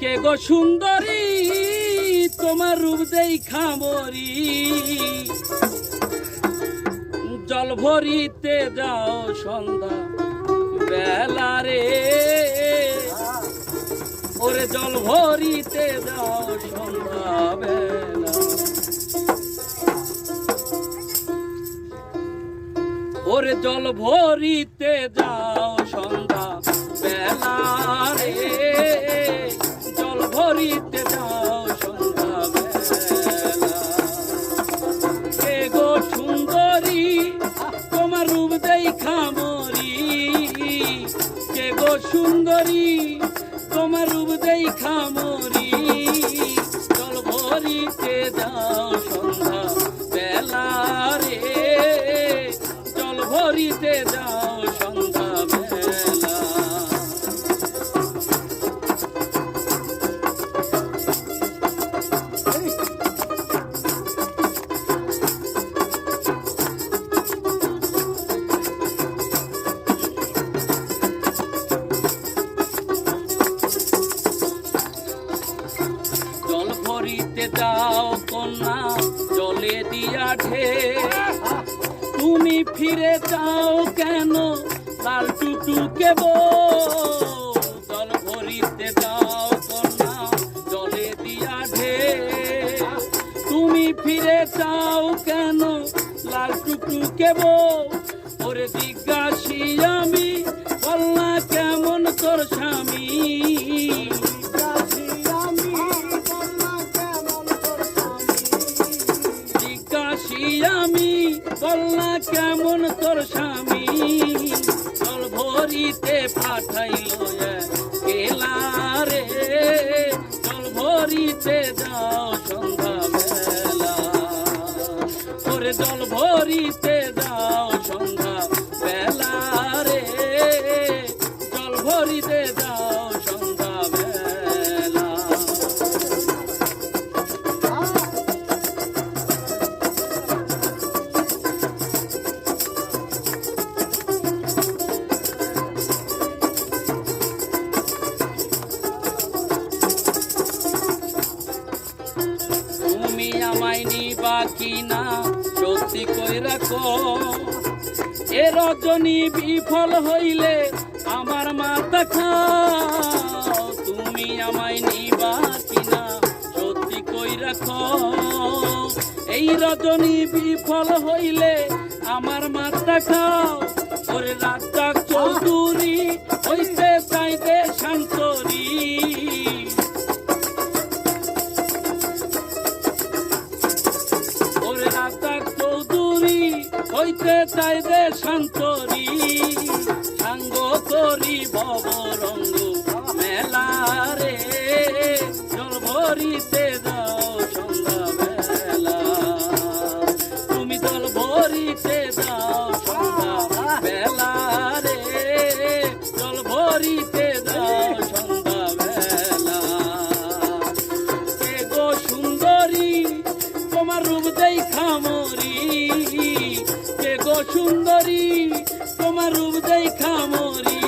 কে গো সুন্দরী? তোমার রূপ দেই খামরি জল ভরিতে যাও সন্ধ্যা বেলা রে। ওরে জল ভরিতে যাও সন্ধ্যা বেলা। ওরে জল ভরিতে যাও সন্ধ্যা বেলা রে। সুন্দরী তোমার রূপ দেই খামরি জল ভরিতে দাও সন্ধ্যা বেলা রে জল ভরিতে ভরিতে যাও কন্যা, জলে দিয়া ঢে তুমি ফিরে যাও কেন? লাল টুটুকে জল ভরিতে যাও কন্যা, জলে দিয়া ঢে তুমি ফিরে যাও কেন? লাল টুটুকে ওরে জিজ্ঞাসি আমি বলনা কেমন তোর স্বামী? কেমন তোর স্বামী? জল ভরিতে পাঠাইল কেলা রে জল ভরিতে যাও সন্ধ্যা বেলা ওরে জল ভরিতে যাও সন্ধ্যা বেলা রে জল ভরিতে যাও তুমি বাকি কিনা সত্যি কই এ রজনী বিফল হইলে আমার মাথা খাও, তুমি আমায় নিবা কিনা? সত্যি কই রাখো? এই রজনী বিফল হইলে আমার মাথা খাও হইতে চাইবে শান্তরি সাঙ্গ করি ভবরঙ্গ রূপ দেই খামরি কে গো সুন্দরী তোমার রূপ দেই খামরি